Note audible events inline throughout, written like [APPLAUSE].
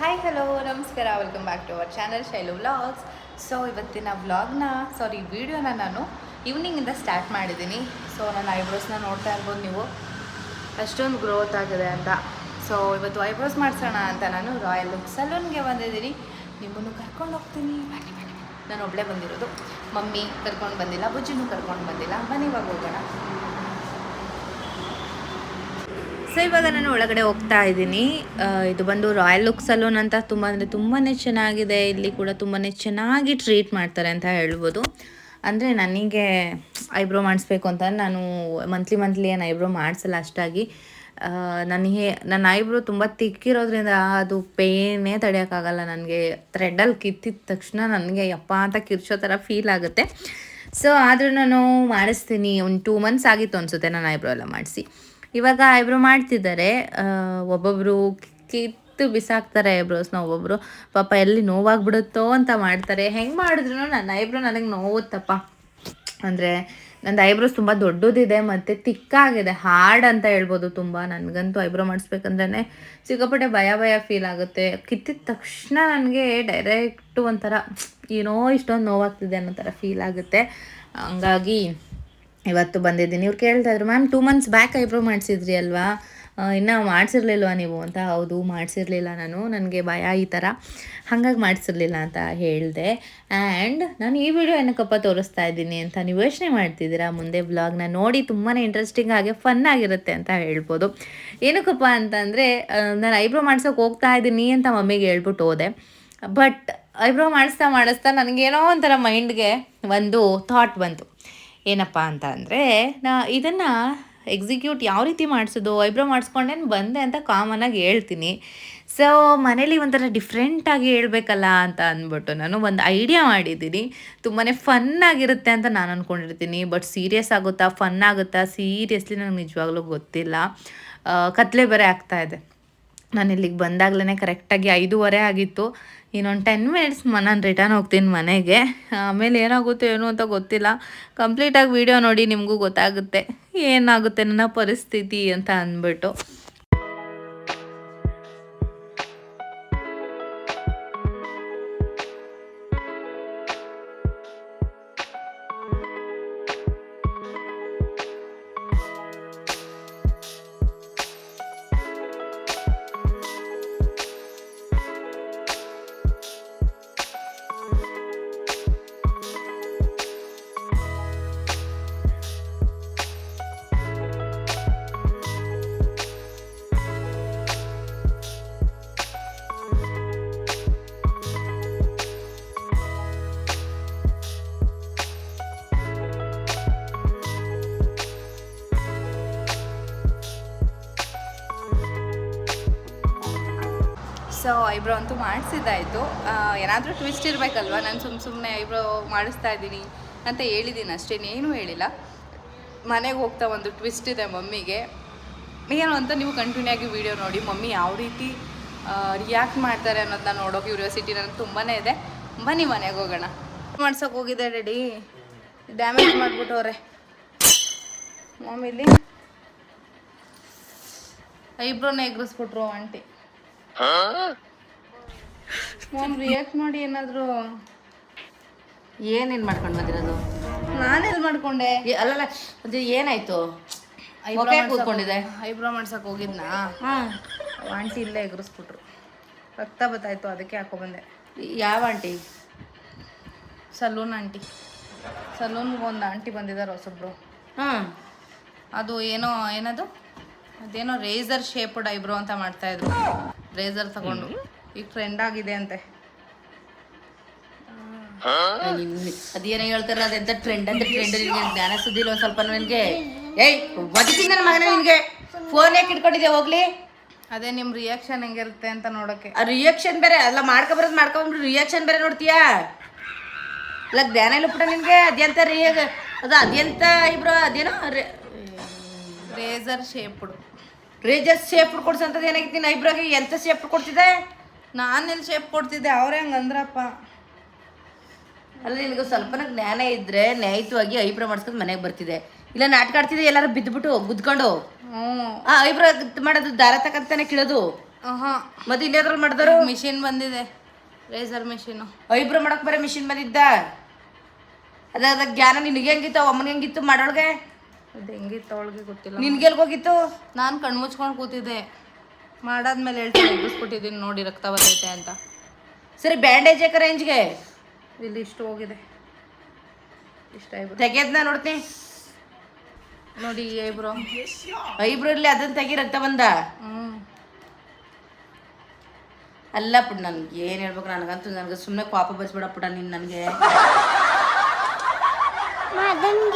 Hi hello ನಮಸ್ಕಾರ. Welcome back to our channel Shailu vlogs so ಇವತ್ತಿನ ವ್ಲಾಗ್ನ ಸಾರಿ ವಿಡಿಯೋನ ನಾನು ಈವ್ನಿಂಗಿಂದ ಸ್ಟಾರ್ಟ್ ಮಾಡಿದ್ದೀನಿ. ಸೊ ನನ್ನ ಐಬ್ರೋಸ್ನ ನೋಡ್ತಾ ಇರ್ಬೋದು ನೀವು. ಅಷ್ಟೊಂದು ಗ್ರೋತ್ ಆಗಿದೆ ಅಂತ. ಸೊ ಇವತ್ತು ಐಬ್ರೋಸ್ ಮಾಡಿಸೋಣ ಅಂತ ನಾನು ರಾಯಲ್ ಲುಕ್ ಸಲೂನ್ಗೆ ಬಂದಿದ್ದೀನಿ. ನಿಮ್ಮನ್ನು ಕರ್ಕೊಂಡು ಹೋಗ್ತೀನಿ. ನಾನು ಒಬ್ಬಳೇ ಬಂದಿರೋದು. ಮಮ್ಮಿ ಕರ್ಕೊಂಡು ಬಂದಿಲ್ಲ, ಬುಜ್ಜಿನೂ ಕರ್ಕೊಂಡು ಬಂದಿಲ್ಲ. ಇವಾಗ ಹೋಗೋಣ. ಸೊ ಇವಾಗ ನಾನು ಒಳಗಡೆ ಹೋಗ್ತಾ ಇದ್ದೀನಿ. ಇದು ಬಂದು ರಾಯಲ್ ಲುಕ್ ಸಲೂನ್ ಅಂತ ತುಂಬ, ಅಂದರೆ ತುಂಬಾ ಚೆನ್ನಾಗಿದೆ. ಇಲ್ಲಿ ಕೂಡ ತುಂಬಾ ಚೆನ್ನಾಗಿ ಟ್ರೀಟ್ ಮಾಡ್ತಾರೆ ಅಂತ ಹೇಳ್ಬೋದು. ಅಂದರೆ ನನಗೆ ಐಬ್ರೋ ಮಾಡಿಸ್ಬೇಕು ಅಂತ ನಾನು ಮಂತ್ಲಿ ಮಂತ್ಲಿ ಏನು ಐಬ್ರೋ ಮಾಡಿಸಲ್ಲ ಅಷ್ಟಾಗಿ. ನನಗೆ ನನ್ನ ಐಬ್ರೋ ತುಂಬ ತಿಕ್ಕಿರೋದ್ರಿಂದ ಅದು ಪೇನೇ ತಡೆಯೋಕ್ಕಾಗಲ್ಲ ನನಗೆ. ಥ್ರೆಡಲ್ಲಿ ಕಿತ್ತಿದ ತಕ್ಷಣ ನನಗೆ ಯಪ್ಪ ಅಂತ ಕಿರ್ಚೋ ಥರ ಫೀಲ್ ಆಗುತ್ತೆ. ಸೊ ಆದರೂ ನಾನು ಮಾಡಿಸ್ತೀನಿ. ಒಂದು ಟೂ ಮಂತ್ಸ್ ಆಗಿತ್ತು ಅನಿಸುತ್ತೆ ನಾನು ಐಬ್ರೋ ಎಲ್ಲ ಮಾಡಿಸಿ. ಇವಾಗ ಐಬ್ರೋ ಮಾಡ್ತಿದ್ದಾರೆ. ಒಬ್ಬೊಬ್ಬರು ಕಿತ್ತು ಬಿಸಾಕ್ತಾರೆ ಐಬ್ರೋಸ್ನ ಒಬ್ಬೊಬ್ರು ಪಾಪ ಎಲ್ಲಿ ನೋವಾಗ್ಬಿಡುತ್ತೋ ಅಂತ ಮಾಡ್ತಾರೆ. ಹೆಂಗೆ ಮಾಡಿದ್ರು ನನ್ನ ಐಬ್ರೋ ನನಗೆ ನೋವುತ್ತಪ್ಪ. ಅಂದರೆ ನಂದು ಐಬ್ರೋಸ್ ತುಂಬ ದೊಡ್ಡದಿದೆ ಮತ್ತು ತಿಕ್ಕಾಗಿದೆ, ಹಾರ್ಡ್ ಅಂತ ಹೇಳ್ಬೋದು ತುಂಬ. ನನಗಂತೂ ಐಬ್ರೋ ಮಾಡಿಸ್ಬೇಕಂದ್ರೆ ಸಿಕ್ಕಾಪಟ್ಟೆ ಭಯ ಭಯ ಫೀಲ್ ಆಗುತ್ತೆ. ಕಿತ್ತಿದ ತಕ್ಷಣ ನನಗೆ ಡೈರೆಕ್ಟು ಒಂಥರ ಏನೋ ಇಷ್ಟೊಂದು ನೋವಾಗ್ತಿದೆ ಅನ್ನೋ ಥರ ಫೀಲ್ ಆಗುತ್ತೆ. ಹಂಗಾಗಿ ಇವತ್ತು ಬಂದಿದ್ದೀನಿ. ಇವ್ರು ಕೇಳ್ತಾ ಇದ್ರು ma'am two months back eyebrow ಮಾಡಿಸಿದ್ರಿ ಅಲ್ವಾ? ಇನ್ನು ಮಾಡಿಸಿರ್ಲಿಲ್ವಾ ನೀವು? ಅಂತ, ಹೌದು, ಮಾಡಿಸಿರ್ಲಿಲ್ಲ ನಾನು. ನನಗೆ ಭಯ ಈ ಥರ ಹಾಗಾಗಿ ಮಾಡಿಸಿರ್ಲಿಲ್ಲ ಅಂತ ಹೇಳಿದೆ. ಆ್ಯಂಡ್ ನಾನು ಈ ವಿಡಿಯೋ ಏನಕ್ಕಪ್ಪ ತೋರಿಸ್ತಾ ಇದ್ದೀನಿ ಅಂತ ನೀವು ಯೋಚನೆ ಮಾಡ್ತಿದ್ದೀರಾ? ಮುಂದೆ ವ್ಲಾಗ್ನ ನೋಡಿ ತುಂಬಾ ಇಂಟ್ರೆಸ್ಟಿಂಗ್ ಹಾಗೆ ಫನ್ ಆಗಿರುತ್ತೆ ಅಂತ ಹೇಳ್ಬೋದು. ಏನಕ್ಕಪ್ಪ ಅಂತಂದರೆ ನಾನು ಐಬ್ರೋ ಮಾಡ್ಸೋಕೆ ಹೋಗ್ತಾ ಇದ್ದೀನಿ ಅಂತ ಮಮ್ಮಿಗೆ ಹೇಳ್ಬಿಟ್ಟು ಹೋದೆ. ಬಟ್ ಐಬ್ರೋ ಮಾಡಿಸ್ತಾ ಮಾಡಿಸ್ತಾ ನನಗೇನೋ ಒಂಥರ ಮೈಂಡ್ಗೆ ಒಂದು ಥಾಟ್ ಬಂತು. ಏನಪ್ಪ ಅಂತ ಅಂದರೆ, ನಾ ಇದನ್ನು ಎಕ್ಸಿಕ್ಯೂಟ್ ಯಾವ ರೀತಿ ಮಾಡಿಸೋದು ಐಬ್ರೋ ಮಾಡಿಸ್ಕೊಂಡೇನು ಬಂದೆ ಅಂತ ಕಾಮನಾಗಿ ಹೇಳ್ತೀನಿ. ಸೊ ಮನೇಲಿ ಒಂಥರ ಡಿಫ್ರೆಂಟಾಗಿ ಹೇಳಬೇಕಲ್ಲ ಅಂತ ಅಂದ್ಬಿಟ್ಟು ನಾನು ಒಂದು ಐಡಿಯಾ ಮಾಡಿದ್ದೀನಿ. ತುಂಬಾ ಫನ್ ಆಗಿರುತ್ತೆ ಅಂತ ನಾನು ಅಂದ್ಕೊಂಡಿರ್ತೀನಿ ಬಟ್ ಸೀರಿಯಸ್ ಆಗುತ್ತಾ ಫನ್ ಆಗುತ್ತಾ? ಸೀರಿಯಸ್ಲಿ ನನಗೆ ನಿಜವಾಗ್ಲೂ ಗೊತ್ತಿಲ್ಲ. ಕತ್ಲೆ ಬೇರೆ ಆಗ್ತಾ ಇದೆ. ನಾನು ಇಲ್ಲಿಗೆ ಬಂದಾಗಲೇ ಕರೆಕ್ಟಾಗಿ ಐದೂವರೆ ಆಗಿತ್ತು. ಇನ್ನೊಂದು ಟೆನ್ ಮಿನಿಟ್ಸ್ ನಾನು ರಿಟರ್ನ್ ಹೋಗ್ತೀನಿ ಮನೆಗೆ. ಆಮೇಲೆ ಏನಾಗುತ್ತೆ ಏನು ಅಂತ ಗೊತ್ತಿಲ್ಲ. ಕಂಪ್ಲೀಟಾಗಿ ವಿಡಿಯೋ ನೋಡಿ ನಿಮಗೂ ಗೊತ್ತಾಗುತ್ತೆ. ಏನಾಗುತ್ತೆ, ನನ್ನ ಪರಿಸ್ಥಿತಿ ಅಂತ ಅಂದ್ಬಿಟ್ಟು. ಸೊ ಐಬ್ರೋ ಅಂತೂ ಮಾಡಿಸಿದ್ದಾಯಿತು. ಏನಾದರೂ ಟ್ವಿಸ್ಟ್ ಇರಬೇಕಲ್ವ? ನಾನು ಸುಮ್ಮ ಸುಮ್ಮನೆ ಐಬ್ರೋ ಮಾಡಿಸ್ತಾ ಇದ್ದೀನಿ ಅಂತ ಹೇಳಿದ್ದೀನಿ ಅಷ್ಟೇನೇನೂ ಹೇಳಿಲ್ಲ. ಮನೆಗೆ ಹೋಗ್ತಾ ಒಂದು ಟ್ವಿಸ್ಟ್ ಇದೆ ಮಮ್ಮಿಗೆ. ಏನು ಅಂತ ನೀವು ಕಂಟಿನ್ಯೂ ಆಗಿ ವಿಡಿಯೋ ನೋಡಿ. ಮಮ್ಮಿ ಯಾವ ರೀತಿ ರಿಯಾಕ್ಟ್ ಮಾಡ್ತಾರೆ ಅನ್ನೋದನ್ನ ನೋಡೋ ಕ್ಯೂರಿಯಾಸಿಟಿ ನನಗೆ ತುಂಬಾ ಇದೆ. ಬನ್ನಿ ಮನೆಗೆ ಹೋಗೋಣ. ಮಾಡ್ಸೋಕೆ ಹೋಗಿದೆ ರೆಡಿ ಡ್ಯಾಮೇಜ್ ಮಾಡಿಬಿಟ್ಟವ್ರೆ ಮಮ್ಮಿಲಿ ಐಬ್ರೋನ ಎಗ್ರಿಸ್ಬಿಟ್ರು ಆಂಟಿ. ಮಾಮ್ ರಿಯಾಕ್ಟ್ ಮಾಡಿ ಏನಾದ್ರು ಏನೇನ್ ಮಾಡ್ಕೊಂಡು ಬಂದಿರೋದು? ನಾನೇನ್ ಮಾಡ್ಕೊಂಡೆ? ಏ, ಅಲ್ಲಲ್ಲ ಅದು ಏನಾಯ್ತು? ಮೊಕೆ ಕೂತ್ಕೊಂಡಿದೆ ಐಬ್ರೋ ಮಾಡ್ಸಕ್ ಹೋಗಿದ್ನಾ? ಹಾ. ಆಂಟಿ ಇಲ್ಲೇ ಎಗರಿಸ್ಬಿಟ್ರು. ರಕ್ತ ಬತ್ತಾಯ್ತು ಅದಕ್ಕೆ ಹಾಕೊಬಂದೆ ಯಾವ ಆಂಟಿ? Salon aunty. ಸಲೂನ್ಗೆ ಒಂದು ಆಂಟಿ ಬಂದಿದ್ದಾರೆ ಹೊಸಬ್ರು. ಹಾ. ಅದು ಏನೋ ಏನದು? ಅದೇನೋ ರೇಸರ್ ಶೇಪ್ಡ್ ಐಬ್ರೋ ಅಂತ ಮಾಡ್ತಾ ಇದ್ರು. ರೇಸರ್ ತಗೊಂಡು. ಈಗ ಟ್ರೆಂಡ್ ಆಗಿದೆ ಅಂತೆ. ಅದೇನೋ ಹೇಳ್ತಾರ ಅದೆಂತ ಟ್ರೆಂಡ್ ಅಂತ ಟ್ರೆಂಡ್ ನಿನ್ಗೆ ಜ್ಞಾನ ಸುದ್ದಿ ಒಂದ್ ಸ್ವಲ್ಪ ನಿನ್ಗೆ? ಏಯ್ ಬದುಕಿನ ನನ್ನ ಮಗನ ನಿನಗೆ. ಫೋನ್ ಯಾಕೆ ಇಟ್ಕೊಂಡಿದ್ದೆ ಹೋಗ್ಲಿ. ಅದೇ ನಿಮ್ಮ ರಿಯಾಕ್ಷನ್ ಹೆಂಗಿರುತ್ತೆ ಅಂತ ನೋಡಕ್ಕೆ ಆ ರಿಯಾಕ್ಷನ್ ಬೇರೆ ಅಲ್ಲ ಮಾಡ್ಕೊಬರೋದು ಮಾಡ್ಕೊಂಡ್ಬಿಟ್ಟು ರಿಯಾಕ್ಷನ್ ಬೇರೆ ನೋಡ್ತೀಯಾ? ಅಲ್ಲ ಜ್ಞಾನ ಇಲ್ಲ ಪುಟ ನಿಮ್ಗೆ ಅದ್ಯಂತ ರಿಯಾಗ ಅದು ಅದ್ಯಂತ ಇಬ್ರು ಅದೇನೋ ರೇಸರ್ ಶೇಪ್ಡ್ ರೇಜರ್ ಶೇಪ್ ಕೊಡ್ಸಂತದ್ದು ಏನಾಗಿತ್ತು ನಿನ್ನ ಐಬ್ರೋಗೆ ಎಂತ ಶೇಪ್ ಕೊಡ್ತಿದೆ ನಾನೆಲ್ಲಿ ಶೇಪ್ ಕೊಡ್ತಿದ್ದೆ? ಅವ್ರೆ ಹಂಗಂದ್ರಪ್ಪ ಅಲ್ಲ ನಿನಗೆ ಸ್ವಲ್ಪನ ಜ್ಞಾನ ಇದ್ರೆ ನ್ಯಾಯಯುತವಾಗಿ ಐಬ್ರೋ ಮಾಡಿಸ್ಕೊಂಡು ಮನೆಗೆ ಬರ್ತಿದೆ ಇಲ್ಲ ನಾಟಕ ಆಡ್ತಿದೆ ಎಲ್ಲಾರು ಬಿದ್ದುಬಿಟ್ಟು ಗುದ್ಕೊಂಡು. ಹ್ಞೂ ಆ ಐಬ್ರೋ ಮಾಡೋದು ದಾರ ತಕ್ಕಂತಾನೆ ಕೀಳೋದು. ಮತ್ತೆ ಇನ್ನೇದ್ರಲ್ಲಿ ಮಾಡಿದ್ರು ಮಿಷಿನ್ ಬಂದಿದೆ. ರೇಸರ್ ಮಿಷಿನು ಐಬ್ರೋ ಮಾಡೋಕೆ ಬರೀ ಮಿಷಿನ್ ಬಂದಿದ್ದ. ಅದಾದ ಅದ ಜ್ಞಾನ ನಿನಗೆ ಹೆಂಗಿತ್ತು ಅಮ್ಮನಿಗೆ ಹೆಂಗಿತ್ತು ಮಾಡೋಳ್ಗೆ? ಅದು ಹೆಂಗಿತ್ತು ಅವಳಿಗೆ ಗೊತ್ತಿಲ್ಲ. ಹೋಗಿತ್ತು? ನಾನು ಕಣ್ಮುಚ್ಕೊಂಡು ಕೂತಿದ್ದೆ. ಮಾಡಾದ್ಮೇಲೆ ಹೇಳ್ತೀನಿ ಎಬ್ಬಿಸ್ಬಿಟ್ಟಿದ್ದೀನಿ ನೋಡಿ ರಕ್ತ ಬರ್ತೈತೆ ಅಂತ. ಸರಿ ಬ್ಯಾಂಡೇಜ್ ಯಾಕ ರೇಂಜ್ಗೆ. ಇಲ್ಲಿ ಇಷ್ಟು ಹೋಗಿದೆ. ಇಷ್ಟ ಐಬ್ರೋ. ತೆಗೆದ್ನ ನೋಡ್ತೀನಿ. ನೋಡಿ ಐಬ್ರೋ. ಐಬ್ರೋ ಇರಲಿ ಅದನ್ನ ತೆಗಿ ರಕ್ತ ಬಂದ. ಹ್ಞೂ ಅಲ್ಲ ಪುಟ್ ನನ್ಗೆ ಏನು ಹೇಳ್ಬೇಕು? ನನಗಂತೂ ನನಗೆ ಸುಮ್ಮನೆ ಕೋಪ ಬರ್ಸ್ಬೇಡ ಪುಟ ನೀನು ನನಗೆ.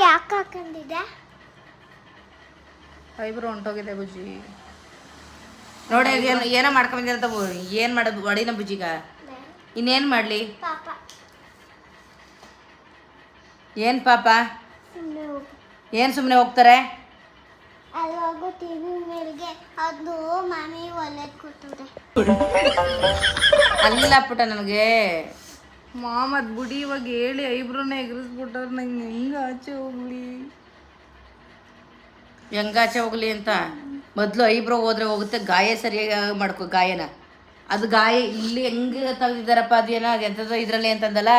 ಯಾಕೆ ಹಾಕೊಂಡಿದ್ದೆ ಐಬ್ರೋ ಹೊಂಟೋಗಿದೆ ಬುಜ್ಜಿ. ನೋಡಿ ಏನು ಏನೋ ಮಾಡ್ಕೊಂಬಂದಿರ ಅಂತ ಏನು ಮಾಡೋದು? ಒಡಿನ ಬುಜ್ಜಿಗ. ಇನ್ನೇನು ಮಾಡಲಿ? ಪಾಪ. ಏನು ಪಾಪ? ಏನ್ ಸುಮ್ನೆ ಸುಮ್ಮನೆ ಹೋಗ್ತಾರೆ? ಅಲ್ಲ ಪುಟ ನನಗೆ. ಮಾಮದ್ ಬುಡಿ ಇವಾಗ ಹೇಳಿ ಐಬ್ರೋನ ಎಗರಿಸ್ಬಿಟ್ಟಾರ ನಂಗೆ. ಹೆಂಗೆ ಆಚೆ ಹೋಗ್ಲಿ ಹೆಂಗಾಚೆ ಹೋಗಲಿ ಅಂತ ಮೊದಲು ಐಬ್ರೋ ಹೋದ್ರೆ ಹೋಗುತ್ತೆ, ಗಾಯ ಸರಿಯಾಗಿ ಮಾಡ್ಕೊ ಗಾಯನ. ಅದು ಗಾಯ ಇಲ್ಲಿ ಹೆಂಗೆ ತಗ್ದಿದ್ದಾರಪ್ಪ ಅದು ಏನೋ ಎಂಥದ್ದು ಇದರಲ್ಲಿ ಅಂತಂದಲ್ಲ,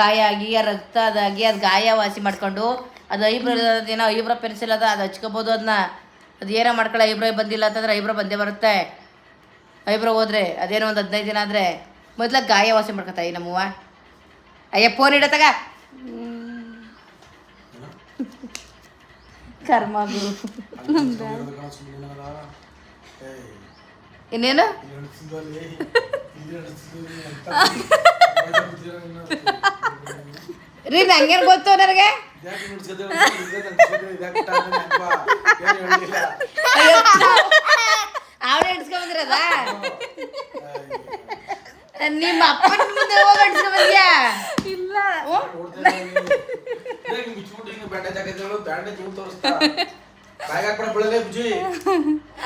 ಗಾಯ ಆಗಿ ರಕ್ತ ಅದಾಗಿ, ಅದು ಗಾಯ ವಾಸಿ ಮಾಡ್ಕೊಂಡು, ಅದು ಐಬ್ರೋ ಏನೋ ಐಬ್ರೋ ಪೆನ್ಸಿಲ್ ಅದ, ಅದು ಹಚ್ಕೋಬೋದು ಅದನ್ನ ಅದು ಏನೋ ಮಾಡ್ಕೊಳ್ಳೋ ಐಬ್ರೋ ಬಂದಿಲ್ಲ ಅಂತಂದ್ರೆ ಐಬ್ರೋ ಬಂದೇ ಬರುತ್ತೆ. ಐಬ್ರೋ ಹೋದ್ರೆ ಅದೇನೋ ಒಂದು ಹದಿನೈದು ದಿನ ಆದರೆ ಮೊದ್ಲ ಗಾಯ ವಾಸಿ ಮಾಡ್ಕೊತಾಯಿ ನಮ್ಮವ್ವ. ಅಯ್ಯ ಫೋನ್ ಇಡತ್ತಾಗ ಕರ್ಮ ಗುರು ಇನ್ನೇನು? ರೀ ನಂಗೇನು ಗೊತ್ತು ನನಗೆ? ಅವನೇ ಹಿಡ್ಸ್ಕೊಂಬಂದಿರದ ನಿಮ್ಮ ಅಪ್ಪನ ಮುಂದೆ ಹೋಗಿ ಹಿಡ್ಸ್ಕೊಂಬಂದ್ಯಾ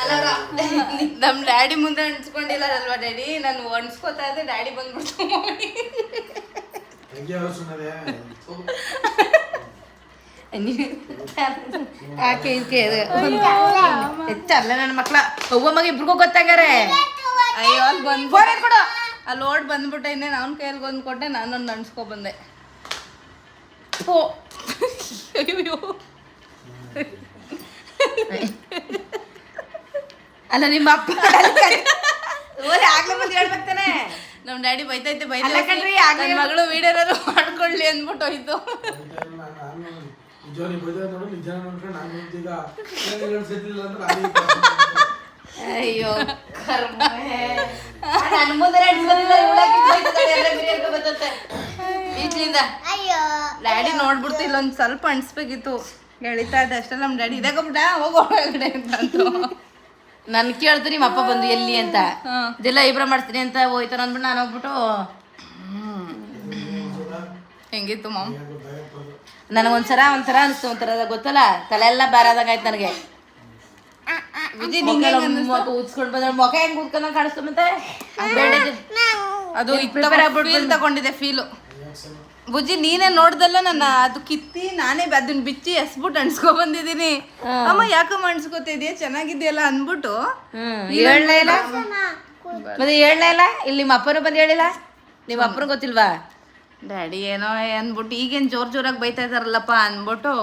ಇಲ್ಲ ನಮ್ಮ ಡ್ಯಾಡಿ ಮುಂದೆ ಅನ್ಸ್ಕೊಂಡಿಲ್ಲ ಅಲ್ವಾ ಡ್ಯಾಡಿ? ನಾನು ಅಣಿಸ್ಕೋತಾ ಇದ್ದೆ ಡ್ಯಾಡಿ ಬಂದ್ಬಿಡ್ತು ಆಕೆ ಇದಕ್ಕೆ ಹೆಚ್ಚಲ್ಲ ನನ್ನ ಮಕ್ಳ. ಅವ್ವ ಮಗ ಇಬ್ರಿಗೂ ಗೊತ್ತಾಗ್ಯಾರೆ. ಅಯ್ಯೋ ಅಲ್ಲಿ ಬಂದು ಫೋನ್ ಕೊಡು ಅಲ್ಲಿ ಓಡ್ ಬಂದ್ಬಿಟ್ಟೆ ಇನ್ನೇನು ಅವ್ನ ಕೈಯಲ್ಲಿ ಬಂದ್ಕೊಟ್ಟೆ ನಾನೊಂದು ಅನ್ಸ್ಕೊ ಬಂದೆ. ಫೋ ಅಯ್ಯೋ ಅಲ್ಲ ನಿಮ್ಮ ಅಪ್ಪ ಓರಿ ಆಗ್ಲೇ ಬಂದು ಹೇಳ್ಬೇಕು ತಾನೆ. ನಮ್ಮ ಡ್ಯಾಡಿ ಬೈತೈತೆ ಅಲ್ಲ ಕಣ್ರಿ, ಬೈತ ಆಗ್ಲೇ ನನ್ನ ಮಗಳು ವೀಡಿಯೋನಾದ್ರು ಮಾಡ್ಕೊಳ್ಳಿ ಅಂದ್ಬಿಟ್ಟು ಹೋಯ್ತು. ನಿಜ ನಿಜ ನೋಡು ನಿಜ ನೋಡ್ಕೊಂಡು ನಾನು ಈಗ ಅಂದ್ರೆ ಅಯ್ಯೋ ಕರ್ಮೆ ಮುಂದೆ ಇವಳಾಗಿ ಬರ್ತೈತೆ. ಡ್ಯಾಡಿ ನೋಡ್ಬಿಡ್ತು ಇಲ್ಲೊಂದು ಸ್ವಲ್ಪ ಅಣಿಸ್ಬೇಕಿತ್ತು ಎಳಿತಾ ಇದ್ದ ಅಷ್ಟೇ ನಮ್ಮ ಡ್ಯಾಡಿ ಇದಾಗ ಬಿಡ ಹೋಗೋ ಒಳಗಡೆ ಅಂತಂದ್ರು ನನ್ ಕೇಳ್ತು ನಿಮ್ಮ ಅಪ್ಪ ಬಂದು ಎಲ್ಲಿ ಅಂತ. ಇದೆಲ್ಲ ಇಬ್ರ ಮಾಡ್ತೀನಿ ಅಂತ ಹೋಯ್ತಾನ ಅಂದ್ಬಿಟ್ಟು ನಾನು ಹೋಗ್ಬಿಟ್ಟು ಹೆಂಗಿತ್ತು ಮಾಮ್? ನನಗೊಂದ್ಸರ ಒಂಥರ ಅನಿಸ್ತು ಒಂಥರ ಗೊತ್ತಲ್ಲ? ತಲೆ ಎಲ್ಲ ಬಾರಾದಾಗ ಆಯ್ತು ನನಗೆ. ಮುಖ ಉಚ್ಕೊಂಡ್ ಬಂದ್ರೆ ಮುಖ ಹೆಂಗ್ ಉತ್ಕೊಂಡ್ ಕಾಣಿಸ್ತು ಮತ್ತೆ? ಬೇಡ ಅದು ಫೀಲ್ ತಗೊಂಡಿದೆ ಫೀಲು ಬುಜ್ಜಿ ನೀನೇ ನೋಡ್ದಲ್ಲ ನನ್ನ ಅದು ಕಿತ್ತಿ ನಾನೇ ಅದನ್ನ ಬಿಚ್ಚಿ ಎಸ್ಬಿಟ್ಟು ಅನ್ಸ್ಕೊ ಬಂದಿದೀನಿ ಅಮ್ಮ ಯಾಕಮ್ಮ ಅನ್ಸ್ಕೊತಿದ್ಯಾ ಚೆನ್ನಾಗಿದ್ಯಲ್ಲ ಅನ್ಬಿಟ್ಟು ಹೇಳಲೇ ಇಲ್ಲ? ಮತ್ತೆ ಹೇಳಲೇ ಇಲ್ಲ? ಇಲ್ಲಿ ನಿಮ್ಮ ಅಪ್ಪನ ಬಂದು ಹೇಳಿಲ್ಲ ನಿಮ್ಮ ಅಪ್ಪನ ಗೊತ್ತಿಲ್ವಾ? ಡ್ಯಾಡಿ ಏನೋ ಅಂದ್ಬಿಟ್ಟು ಈಗೇನು ಜೋರ್ ಜೋರಾಗಿ ಬೈತಾ ಇದಾರಲ್ಲಪ್ಪ ಅಂದ್ಬಿಟ್ಟು.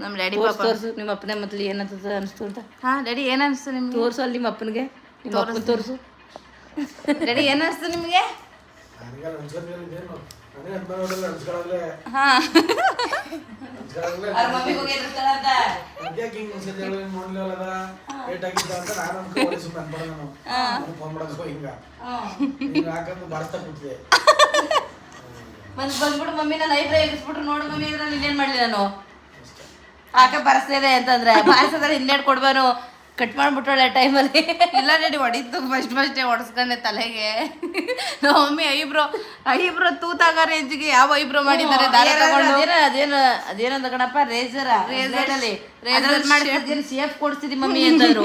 ನಮ್ಮ ಡ್ಯಾಡಿ ತೋರ್ಸು ಪಾಪ. ತೋರ್ಸು ನಿಮ್ಮ ಅಪ್ಪನೇ ಮೊದಲು ಏನಂತ ಅನಿಸ್ತು ಅಂತ. ಹಾಂ ಡ್ಯಾಡಿ ಏನು ಅನಿಸ್ತು ನಿಮ್ಗೆ? ತೋರ್ಸು ಅಲ್ಲಿ ನಿಮ್ಮ ಅಪ್ಪನಿಗೆ. ನಿಮ್ಮ ಅಪ್ಪನ ತೋರ್ಸು. ಡ್ಯಾಡಿ ಏನು ಅನಿಸ್ತು ನಿಮಗೆ? ಹಾಂ. ಬಂದ್ಬಿಡು ಮಮ್ಮಿ ನಾನು ಐಬ್ರೋ ಎಗಿಸ್ಬಿಟ್ರು ನೋಡು ಮಮ್ಮಿ ಅಂದ್ರೆ ನಾನು ಇನ್ನೇನ್ ಮಾಡ್ಲಿ ನಾನು? ಆಕೆ ಬರ್ಸಿದೆ ಅಂತಂದ್ರೆ ಬಾರಿಸಿದ್ರೆ ಇನ್ನೇಟ್ ಕೊಡ್ಬೇನು ಕಟ್ ಮಾಡ್ಬಿಟ್ಟಳೆ ಟೈಮಲ್ಲಿ ಇಲ್ಲ ರೆಡಿ ಹೊಡಿತು ಫಸ್ಟ್ ಫಸ್ಟೇ ಹೊಡ್ಸ್ಕೊಂಡೆ ತಲೆಗೆ. ನಮ್ಮ ಮಮ್ಮಿ ಐಬ್ರೋ ಐಬ್ರೋ ತೂತಾಗ ರೇಂಜ್ಗೆ ಯಾವ ಐಬ್ರೋ ಮಾಡಿದ್ದಾರೆ ದಾರ ತಗೊಂಡು? ಅದೇನ ಅದೇನ ಅದೇನಂದ ಕಣಪ್ಪ ರೇಜರ್ ರೇಸರ್ ಅಲ್ಲಿ. ರೇಸರ್ ಮಾಡಿ ಸೇಫ್ ಕೊಡ್ಸಿದಿ ಮಮ್ಮಿ ಅಂತಂದ್ರು.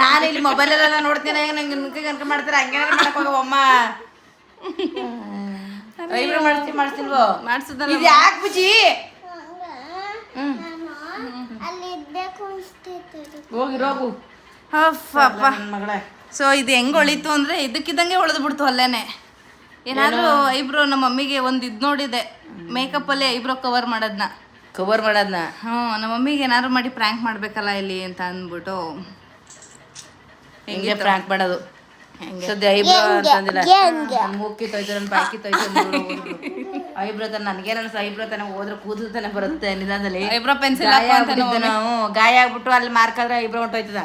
ನಾನು ಇಲ್ಲಿ ಮೊಬೈಲ್ ಎಲ್ಲ ನೋಡ್ತೀನಿ ನಂಗೆ ನಂಗೆ ಕನ್ಕ ಮಾಡ್ತಾರೆ? ಹಂಗೆ ಮಾಡಕ್ ಹೋಗವಮ್ಮ ಐಬ್ರೋ ಮಾಡ್ತಿ ಮಾಡ್ತಿಲ್ವೋ ಮಾಡ್ಸಿದಲ್ಲ ಇದು ಯಾಕೆ ಬುಜಿ? ಹೋಗಿ ಅಪ್ಪಪ್ಪ ಸೊ ಇದು ಹೆಂಗ್ ಹೊಳಿತು ಅಂದ್ರೆ ಇದಕ್ಕಿದ್ದಂಗೆ ಹೊಳೆದು ಬಿಡ್ತು ಅಲ್ಲೇನೆ ಏನಾದ್ರೂ ಐಬ್ರೋ ನಮ್ಮ ಮಮ್ಮಿಗೆ ಒಂದು ಇದು ನೋಡಿದೆ ಮೇಕಪ್ ಅಲ್ಲಿ ಐಬ್ರೋ ಕವರ್ ಮಾಡೋದನ್ನ ಕವರ್ ಮಾಡೋದನ್ನ ಹ್ಞೂ ನಮ್ಮ ಮಮ್ಮಿಗೆ ಏನಾದ್ರು ಮಾಡಿ ಪ್ರ್ಯಾಂಕ್ ಮಾಡ್ಬೇಕಲ್ಲ ಇಲ್ಲಿ ಅಂತ ಅಂದ್ಬಿಟ್ಟು ಹೆಂಗೆ ಪ್ರ್ಯಾಂಕ್ ಮಾಡೋದು ಸದ್ಯ ಐಬ್ರೋ ಅಂತಂದಿಲ್ಲ ಮೂಕಿ ತೊಯ್ತಾರೆ ಬಾಕಿ ತೊಯ್ತು ಐಬ್ರೋ ತನ ನನಗೆ ಅನ್ಸ ಐಬ್ರೋ ತನ ಹೋದ್ರೆ ಕೂದಲು ತನ ಬರುತ್ತೆ ನಿಧಾನದಲ್ಲಿ. ಐಬ್ರೋ ಪೆನ್ಸಿಲ್ ನಾವು ಗಾಯ ಆಗ್ಬಿಟ್ಟು ಅಲ್ಲಿ ಮಾರ್ಕ್ ಆದ್ರೆ ಐಬ್ರೋ ಹೊಂಟೋಯ್ತದ.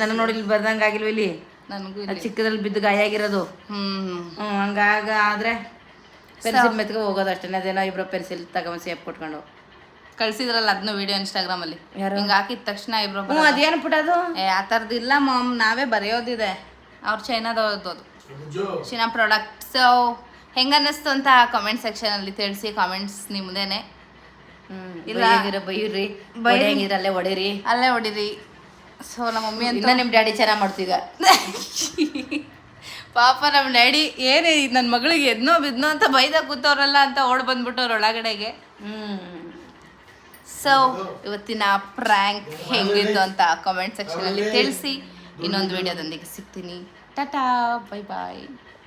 ನನಗೆ ನೋಡಿ ಇಲ್ಲಿ ಬರ್ದಂಗೆ ಆಗಿಲ್ವ ಇಲ್ಲಿ? ನನಗೂ ಚಿಕ್ಕದ್ರಲ್ಲಿ ಬಿದ್ದು ಗಾಯ ಆಗಿರೋದು. ಹ್ಮ್ ಹ್ಞೂ ಹಂಗಾಗ ಆದ್ರೆ ಪೆನ್ಸಿಲ್ ಮೆತ್ಗ ಹೋಗೋದು ಅಷ್ಟೇ ಅದೇನೋ ಐಬ್ರೋ ಪೆನ್ಸಿಲ್ ತಗೊಂಡ್ ಸೇಫ್ ಕೊಟ್ಕೊಂಡು. ಕಳ್ಸಿದ್ರಲ್ಲ ಅದನ್ನ ವಿಡಿಯೋ ಇನ್ಸ್ಟಾಗ್ರಾಮ್ ಅಲ್ಲಿ? ಹಿಂಗ ಹಾಕಿದ ತಕ್ಷಣ ಐಬ್ರೋ ಹ್ಞೂ ಅದೇನು ಪುಟ್ಟದು ಏ ಆ ಥರದ್ದು ಇಲ್ಲ ಮಾಮ್ ನಾವೇ ಬರೆಯೋದಿದೆ. ಅವ್ರು ಚೈನಾದವ್ರದ್ದು ಅದು. ಗುಜ್ಜು ಚೀನಾ ಪ್ರಾಡಕ್ಟ್ ಸೊ ಹೆಂಗ ಅನ್ನಿಸ್ತು ಅಂತ ಕಾಮೆಂಟ್ ಸೆಕ್ಷನ್ ಅಲ್ಲಿ ತಿಳಿಸಿ ಕಾಮೆಂಟ್ಸ್ ನಿಮ್ದೇನೆ ಇಲ್ಲ ಬೈಯ್ರಿ ಬೈಯಂಗಿದ್ರೆ ಅಲ್ಲೇ ಹೊಡೀರಿ. ಅಲ್ಲೇ ಹೊಡಿರಿ. ಸೊ ನಮ್ಮ ಮಮ್ಮಿ ಅಂತ ನಿಮ್ಮ ಡ್ಯಾಡಿ ಚೆನ್ನಾಗಿ ಮಾಡ್ತೀಗ? [LAUGHS] ಪಾಪ ನಮ್ಮ ಡ್ಯಾಡಿ ಏನೇ ನನ್ನ ಮಗಳಿಗೆ ಎದ್ನೋ ಬಿದ್ನೋ ಅಂತ ಬೈದ ಕೂತವ್ರಲ್ಲ ಅಂತ ಓಡ್ ಬಂದ್ಬಿಟ್ಟವ್ರು ಒಳಗಡೆಗೆ. ಹ್ಮ್ ಸೊ ಇವತ್ತಿನ ಪ್ರ್ಯಾಂಕ್ ಹೆಂಗಿತ್ತು ಅಂತ ಕಾಮೆಂಟ್ ಸೆಕ್ಷನ್ ಅಲ್ಲಿ ತಿಳಿಸಿ. ಇನ್ನೊಂದು ವಿಡಿಯೋದೊಂದಿಗೆ ಸಿಗ್ತೀನಿ. Tata bye bye